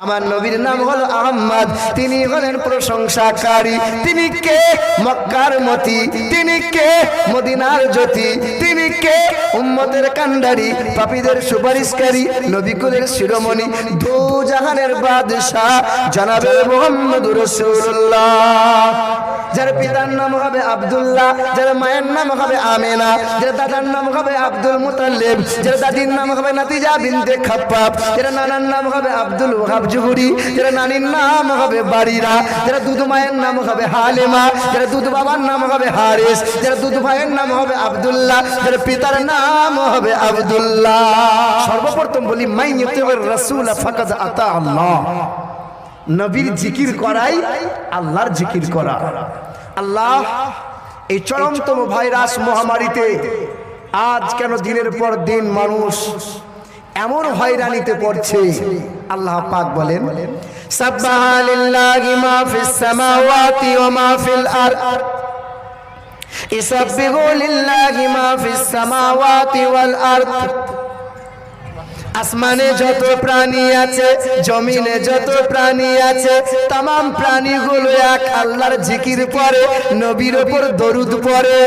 আমার নবীর নাম হলো আহম্মদ। তিনি হলেন প্রশংসাকারী। তিনি কে? মক্কার মতি। তিনি কে? মদিনার জ্যোতি। তিনি কে? উম্মতের কান্ডারি পাপীদের সুপারিশকারী। নবীকুলের শিরোমণি। দু জাহানের বাদশাহ। জানাবে মোহাম্মদ রসুল্লাহ যার পিতার নাম হবে আব্দুল্লাহ যার মায়ের নাম হবে আমেনা যার দাদার নাম হবে আব্দুল মুতাল্লিব যার দাদির নাম হবে নাতিজা বিনতে খাপ্পাব যার নানার নাম হবে আব্দুল ওহাব জুহুরি যার নানির নাম হবে বাড়িরা যার দুধ মায়ের নাম হবে হালেমা যার দুধ বাবার নাম হবে হারিস যার দুধ ভাইয়ের নাম হবে আব্দুল্লাহ যার পিতার নাম হবে আব্দুল্লাহ সর্বপ্রথম বলি মাই রাসূল ফাকাদ আতা আল্লাহ নবীর জিকির করাই আল্লাহর জিকির করা। আল্লাহ এই চরমতম ভাইরাস মহামারীতে আজ কেন দিনের পর দিন মানুষ এমন হয়রানিতে পড়ছে আল্লাহ পাক বলেন সাব্বাহা লিল্লাহি মা ফিস সামাওয়াতি ওয়া মা ফিল আরদ। ইসাব্বিহু লিল্লাহি মা ফিস সামাওয়াতি ওয়াল আরদ। আসমানে যত প্রাণী আছে, জমিনে যত প্রাণী আছে তাম প্রাণীগুলো এক আল্লাহর জিকির পরে, নবীর ওপর দরুদ পরে।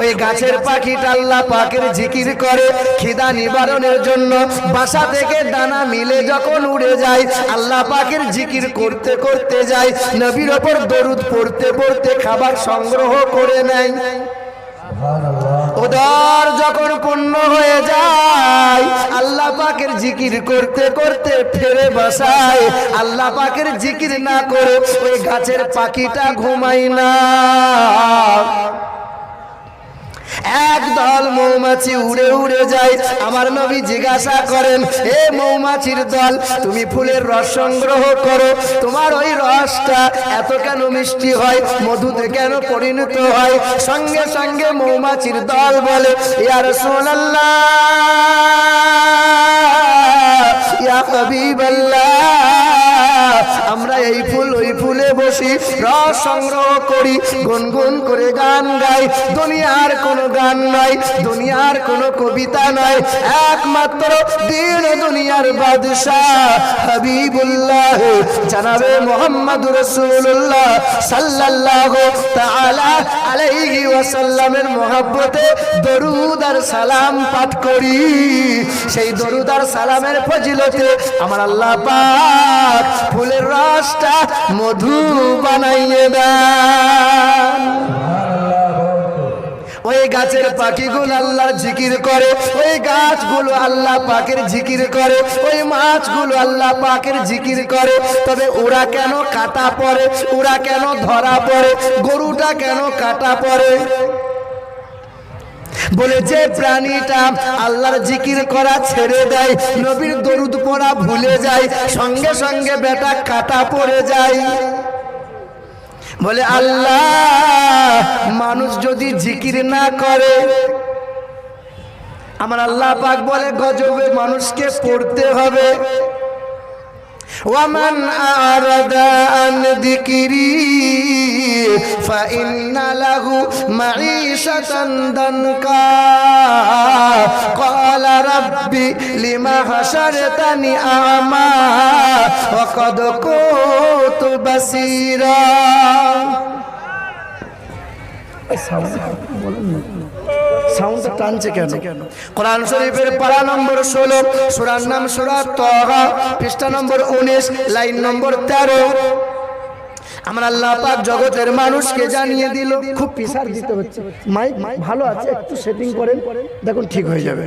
ওই গাছের পাখিটা আল্লাহ পাকের জিকির করে, খিদা নিবারণের জন্য বাসা থেকে দানা মিলে যখন উড়ে যায়, আল্লাহ পাকের জিকির করতে করতে যায়, নবীর ওপর দরুদ পড়তে পড়তে খাবার সংগ্রহ করে নেয়। উদর যখন পূর্ণ হয়ে যায়, আল্লাহ পাকের জিকির করতে করতে ফেরে বসায়। আল্লাহ পাকের জিকির না করে ওই গাছের পাখিটা ঘুমাই না। একদল মৌমাছি উড়ে উড়ে যায়। আমার নবী জিজ্ঞাসা করেন, এ মৌমাছির দল, তুমি ফুলের রস সংগ্রহ করো। তোমার ওই রসটা এত কেন মিষ্টি হয়? মধুতে কেন পরিণত হয়? সঙ্গে সঙ্গে মৌমাছির দল বলে ইয়ার সোনাল্লা আমরা এই ফুল, ওই ফুলে বসি, রস সংগ্রহ করি, গুনগুন করে গান গাই। দুনিয়ার কোনো গান নাই, দুনিয়ার কোনো কবিতা নাই, একমাত্র দিন দুনিয়ার বাদশাহ হাবিবুল্লাহ। জানাবে মোহাম্মদ রসুল্লাহ সাল্লাল্লাহু তাআলা আলাইহি ওয়াসাল্লামের মহব্বতে দরুদ আর সালাম পাঠ করি। সেই দরুদ আর সালামের ফজিলতে আমার আল্লাহ পাক ফুলের রসটা মধু বানাইয়ে দেন। ওই গাছের পাখিগুলো আল্লাহর জিকির করে, ওই গাছগুলো আল্লাহ পাকের জিকির করে, ওই মাছগুলো আল্লাহ পাকের জিকির করে। তবে ওরা কেন কাটা পড়ে? ওরা কেন ধরা পড়ে? গরুটা কেন কাটা পড়ে? বলে, যে প্রাণীটা আল্লাহর জিকির করা ছেড়ে দেয়, নবীর দরুদ পড়া ভুলে যায়, সঙ্গে সঙ্গে বেটা কাটা পড়ে যায়। বলে, আল্লাহ, মানুষ যদি জিকির না করে, আমার আল্লাহ পাক বলে, গজবে মানুষকে পড়তে হবে। ومن أعرض عن ذكري فإن له معيشة ضنكا قال ربي لما حشرتني أعمى وقد كنت بصيرا সাউন্ডটা টানছে কেন? কোরআন শরীফের পারা নম্বর ষোলো, সুরার নাম সুরা তহা পৃষ্ঠা নম্বর উনিশ, লাইন নম্বর তেরো। আমার আল্লাহ পাক জগতের মানুষকে জানিয়ে দিল, খুব পিসার দিতে হচ্ছে। মাইক ভালো আছে, একটু সেটিং করেন। দেখুন, ঠিক হয়ে যাবে।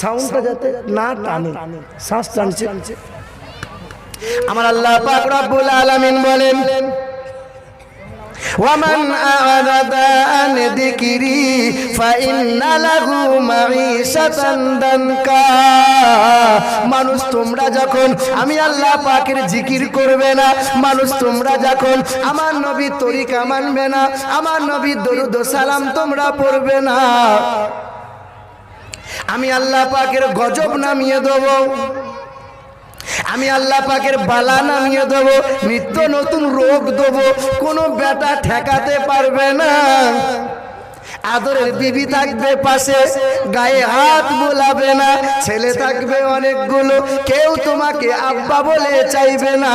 সাউন্ডটা যাতে না টানে, শ্বাস টানছে। আমার আল্লাহ পাক রব্বুল আলামিন বলেন ومن أعرض عن ذكري فإن له معيشة ضنكا মানুষ তোমরা যখন আমি আল্লাহ পাকের জিকির করবে না মানুষ তোমরা যখন আমার নবী তরিকা মানবে না আমার নবী দরুদ ও সালাম তোমরা পড়বে না আমি আল্লাহ পাকের গজব নামিয়ে দেবো আমি আল্লাহ পাকের বালা নামিয়ে দেবো, নিত্য নতুন রোগ দেবো, কোনো বেটা ঠেকাতে পারবে না। আদরের বিবি থাকবে পাশে, গায়ে হাত বোলাবে না, ছেলে থাকবে অনেকগুলো, কেউ তোমাকে আব্বা বলে চাইবে না।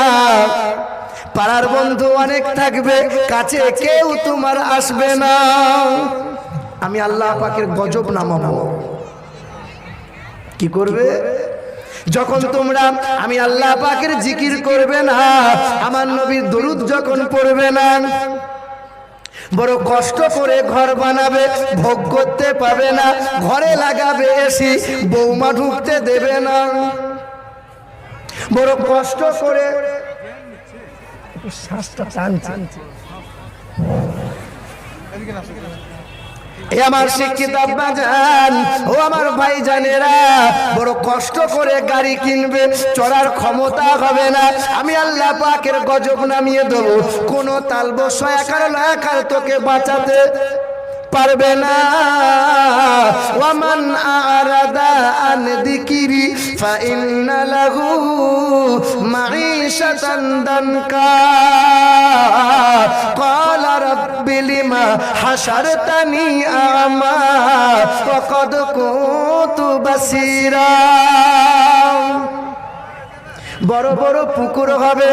পাড়ার বন্ধু অনেক থাকবে, কাছে কেউ তোমার আসবে না। আমি আল্লাহ পাকের গজব নামাবো। কি করবে? যখন তোমরা আমি আল্লাহ পাকের জিকির করবে না আমার নবীর দরুদ যখন পড়বে না বড় কষ্ট করে ঘর বানাবে ভোগ করতে পাবে না ঘরে লাগাবে এসি বৌমা ঢুকতে দেবে না। বড় কষ্ট করে শ্বাসটা টানছে। এ আমার শিক্ষিত আব্বা জান ও আমার ভাই জানেরা বড় কষ্ট করে গাড়ি কিনবে, চড়ার ক্ষমতা হবে না। আমি আল্লাহ পাকের গজব নামিয়ে দেবো। কোনো তালব সয়াকার লয়াকার তোকে বাঁচাতে। পারবে না। ওয়ামান আরাদা আন দিকিরি, ফাইন্না লাহু মাঈশাতান দানকা। ক্বালা রাব্বি লিমা হাশারতানি আমা ওয়া কদ কুনতু বড় বড় পুকুর হবে,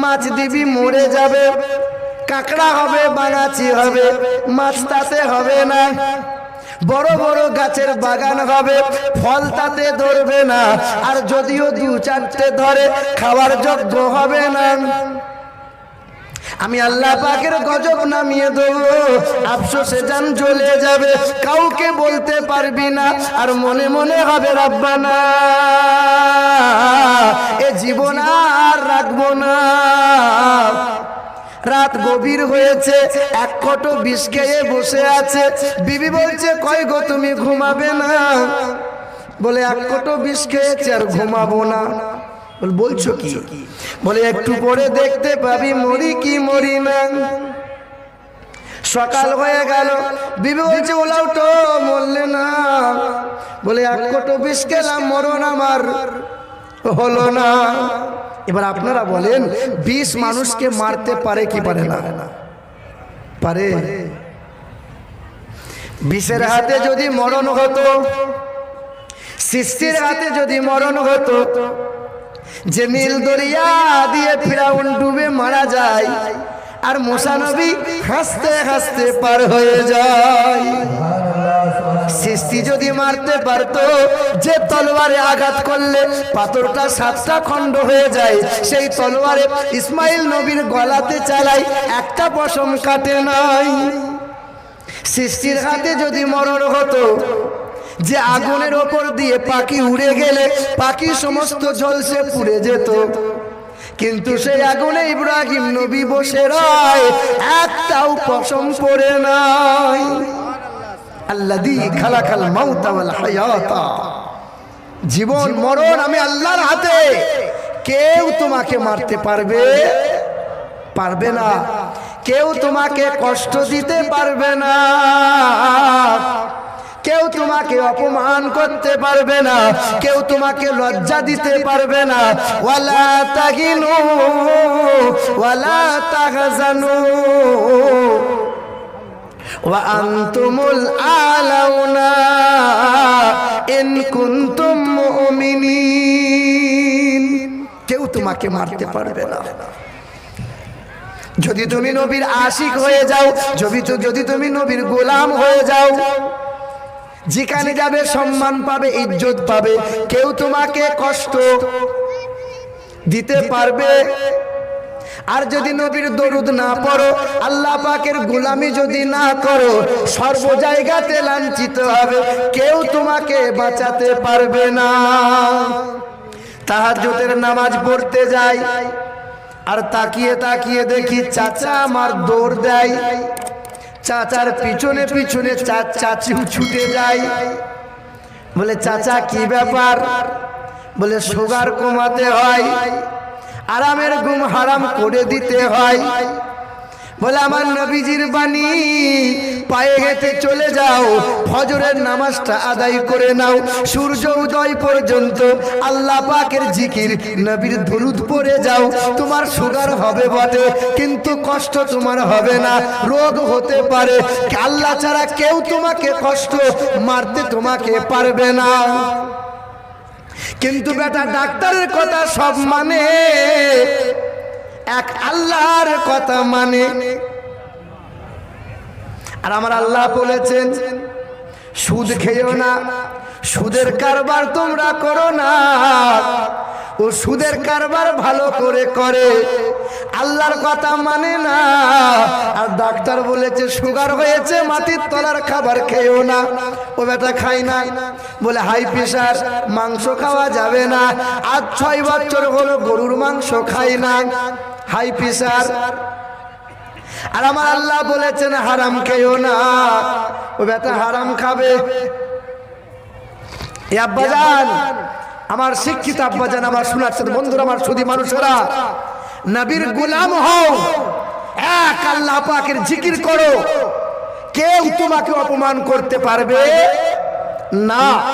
মাছ দিবি মরে যাবে। কাঁকড়া হবে বাঙাচি হবে মাছ তাতে হবে না। বড় বড় গাছের বাগান হবে, ফল তাতে ধরবে না। আর যদিও দু চারটে ধরে, খাওয়ার যোগ্য হবে না। আমি আল্লাহ পাকের গজব নামিয়ে দেব, আফসোসে যান চলে যাবে, কাউকে বলতে পারবি না। আর মনে মনে হবে, রাব্বানা, এ জীবন আর রাখব না। রাত গভীর হয়েছে, এক কটো বিষ খেয়ে বসে আছে। বিবি বলছে কয় গো তুমি ঘুমাবে না? বলে, এক কটো বিষ খেয়েছে আর ঘুমাবো না। বল, বলছো কি? বলে, একটু পরে দেখতে পাবি, মরি কি মরি না। সকাল হয়ে গেল। বিবি বলছে ওলাও তো মরলে না। বলে, এক কোটো বিষ খেলাম মরণ আমার। হলো না। এবার আপনারা বলেন বিষ মানুষকে মারতে পারে কি পারে না? পারে বিষের হাতে যদি মরণ হতো সৃষ্টির হাতে যদি মরণ হতো যে নীল দরিয়া দিয়ে ফিরাউন ডুবে মারা যায় আর মোসানবী হাসতে হাসতে পার হয়ে যায়। সৃষ্টি যদি মারতে পারতো, যে তলোয়ারে আঘাত করলে পাথরটা সাতটা খণ্ড হয়ে যায়। সেই তলোয়ারে ইসমাইল নবীর গলাতে চালাই, একটা পশম কাটে নাই। সৃষ্টির হাতে যদি মরণ হতো, যে আগুনের ওপর দিয়ে পাখি উড়ে গেলে, পাখি সমস্ত জলসে পুড়ে যেত। কিন্তু সেই আগুনে ইব্রাহিম নবী বসে রয়, একটাও পশম পড়ে নাই। আল্লাদি খালাকাল মাউতা ওয়াল হায়াতা। জীবন মরণ আমি আল্লাহর হাতে। কেউ তোমাকে মারতে পারবে? পারবে না। কেউ তোমাকে কষ্ট দিতে পারবে না। কেউ তোমাকে অপমান করতে পারবে না। কেউ তোমাকে লজ্জা দিতে পারবে না। ওয়ালা তাহিনু ওয়ালা তাহজানু ওয়ান্তুমুল আলাউনা ইন কুনতুম কেউ তোমাকে মারতে পারবে না। যদি তুমি নবীর আশিক হয়ে যাও, যদি যদি তুমি নবীর গোলাম হয়ে যাও, যেখানে যাবে সম্মান পাবে, ইজ্জত পাবে, কেউ তোমাকে কষ্ট দিতে পারবে। আর যদি নবীর দরুদ না পড়ো, আল্লাহ পাকের গোলামি যদি না করো, সর্ব জায়গাতে লাঞ্ছিত হবে, কেউ তোমাকে বাঁচাতে পারবে না। তাহাজ্জুদের নামাজ পড়তে যাই, আর তাকিয়ে তাকিয়ে দেখি চাচা আমার দৌড় দেয়। চাচার পিছনে পিছনে চাচি ছুটে যায়। বলে, চাচা, কি ব্যাপার? বলে, সুগার কমাতে হয়। আরামের ঘুম হারাম করে দিতে হয়। বলে আমার নবীজির বাণী, পায়ে হেঁটে চলে যাও, ফজরের নামাজটা আদায় করে নাও। সূর্য উদয় পর্যন্ত আল্লাহ পাকের জিকির নবীর দরুদ পড়ে যাও। তোমার সুগার হবে বটে, কিন্তু কষ্ট তোমার হবে না, রোগ হতে পারে। আল্লাহ ছাড়া কেউ তোমাকে কষ্ট মারতে তোমাকে পারবে না। কিন্তু বেটা ডাক্তারের কথা সব মানে। এক আল্লাহর কথা মানে। আর আমার আল্লাহ বলেছেন সুদ খেয়েও না সুদের কারবার তোমরা করো না। ও সুদের কারবার ভালো করে করে। আল্লাহর কথা মানে না। আর ডাক্তার বলেছে, সুগার হয়েছে, মাটির তলার খাবার খেয়েও না। ও বেটা খাই না। বলে, হাই প্রেশার মাংস খাওয়া যাবে না। আজ ছয় বছর হলো গরুর মাংস খাই না। হাই প্রেশার আর আমার আল্লাহ বলেছেন, হারাম খেয়েও না। ও বেটা হারাম খাবে। আব্বাজান আমার শিক্ষিত আব্বাজান আমার শোনাচ্ছেন বন্ধুরা, আমার সুদী মানুষেরা। নবীর গোলাম হও। এক আল্লাহ পাকের জিকির করো। কেউ তোমাকে অপমান করতে পারবে? না।